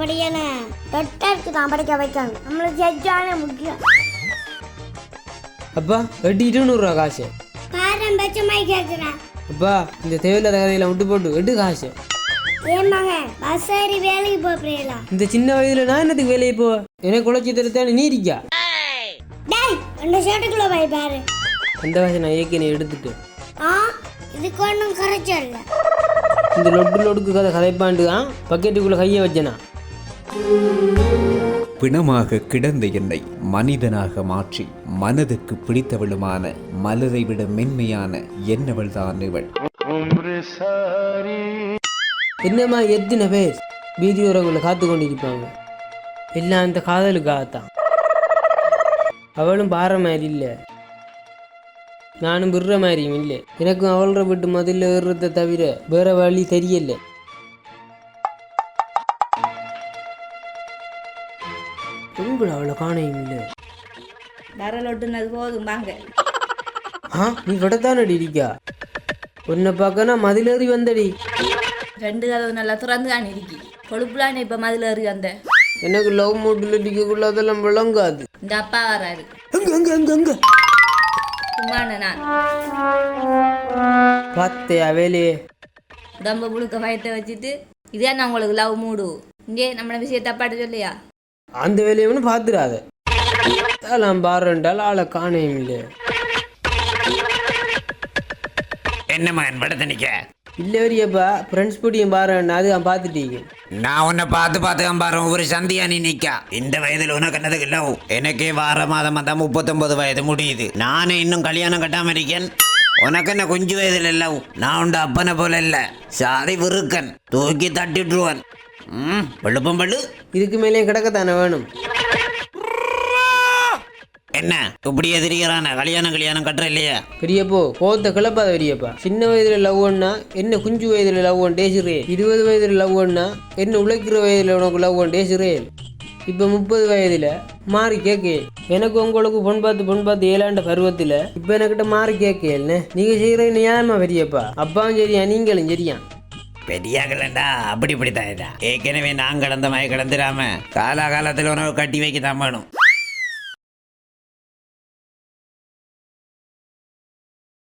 படிக்கல தொட்டருக்கு தான் படிக்க வைக்கணும். நம்மளுக்கு ஜட்ஜான முக்கியம். அப்பா எட்டு இருநூறுவா காசு. பாரம் பச்சமாய் கேட்குறேன் அப்பா இந்த தேவையில்லாத கதையில விட்டு போட்டு எட்டு காசு. மகன் பஸ் ஏறி வேலைக்கு போறீங்களா இந்த சின்ன வயதுல நான் என்னத்துக்கு வேலையை போ? எனக்கு குழச்சி தரத்தானே நீ இருக்கா டேய் அந்த ஷர்ட்டுக்குள்ள போய் பாரு. அந்த காசை நான் ஏற்கனவே எடுத்துட்டேன். ஆ இதுக்கு ஒன்றும் குறைச்சல் இந்த லொட்டு லொடுக்கு கதை கதைப்பாண்டு ஆ பக்கெட்டுக்குள்ள கையை வச்சேனா? பிணமாக கிடந்த என்னை மனிதனாக மாற்றி மனதுக்கு பிடித்தவளுமான மலரை விட மென்மையான என்னவள் தான் இவள். என்னம்மா எத்தனை பேர்? வீதி காத்து கொண்டிருப்பாங்க. எல்லாம் அந்த காதலுக்காகத்தான். அவளும் பாற மாதிரி இல்லை. நானும் விடுற மாதிரியும் இல்லை. எனக்கும் அவளை விட்டு முதல்ல ஏறுறதை தவிர வேற வழி தெரியலை. அவளை காணையும் இல்லை விரல் ஒட்டுனது போதும் வாங்க ஆ நீ விடத்தானடி இருக்கா உன்னை பார்க்கனா மதிலேறி வந்தடி. ரெண்டு கதவு நல்லா திறந்து தான் இருக்கி கொழுப்புலான்னு இப்போ மதில் ஏறி வந்த. எனக்கு லவ் மூட்டில் அடிக்கக்குள்ள அதெல்லாம் விளங்காது. இந்த அப்பா வராரு. அங்க அங்க அங்க அங்க சும்மான நான். பார்த்தேயா வேலையே உடம்ப புழுக்க பயத்தை வச்சுட்டு இதே நான் உங்களுக்கு லவ் மூடு. இங்கே நம்ம விஷயம் தப்பாட்டு சொல்லியா? அந்த வேலையை பார்த்துடாத அதெல்லாம் பாருண்டால் ஆளை காணையும் இல்லை. என்ன மகன் படுத்து நிக்க இல்லை வரியப்பா ஃப்ரெண்ட்ஸ் பொடியும் பாருன்னா அது நான் பார்த்துட்டீங்க. நான் உன்னை பார்த்து பார்த்து பாரு ஒரு சந்தியா நீ நிக்கா. இந்த வயதுல உனக்கு என்னதுக்கு இல்லை? எனக்கே வார மாதம் தான் முப்பத்தொன்பது வயது முடியுது. நானே இன்னும் கல்யாணம் கட்டாம இருக்கேன். உனக்கு என்ன கொஞ்சு வயதுல இல்லை? நான் உண்ட அப்பனை போல இல்லை. சாதி விருக்கன் தூக்கி தட்டிட்டுருவன். ம் வெளுப்பம் பள்ளு இதுக்கு மேலே கிடக்கத்தானே வேணும்? என்ன இப்படியே திரிகிறான? கல்யாணம் கல்யாணம் கட்டுற இல்லையா பெரியப்போ கோத்த கிளப்பாத பெரியப்பா. சின்ன வயதுல லவ் ஒன்னா என்ன குஞ்சு வயதுல லவ் ஒன் டேசுறேன் இருபது வயதுல லவ் ஒன்னா என்ன உழைக்கிற வயதுல உனக்கு லவ் ஒன் டேசுறேன் இப்போ முப்பது வயதுல மாறி கேட்க எனக்கு உங்களுக்கு பொன் பார்த்து பொன் பார்த்து ஏழாண்ட பருவத்தில் இப்போ எனக்கிட்ட மாறி கேட்கல நீங்க செய்யற நியாயமா பெரியப்பா? அப்பாவும் சரியா நீங்களும் சரியா? பெரியாகலண்டா அப்படி இப்படி தான் ஏற்கனவே நான் கடந்த மாதிரி கடந்துடாம காலாகாலத்தில் உணவு கட்டி வைக்க தான் வேணும்.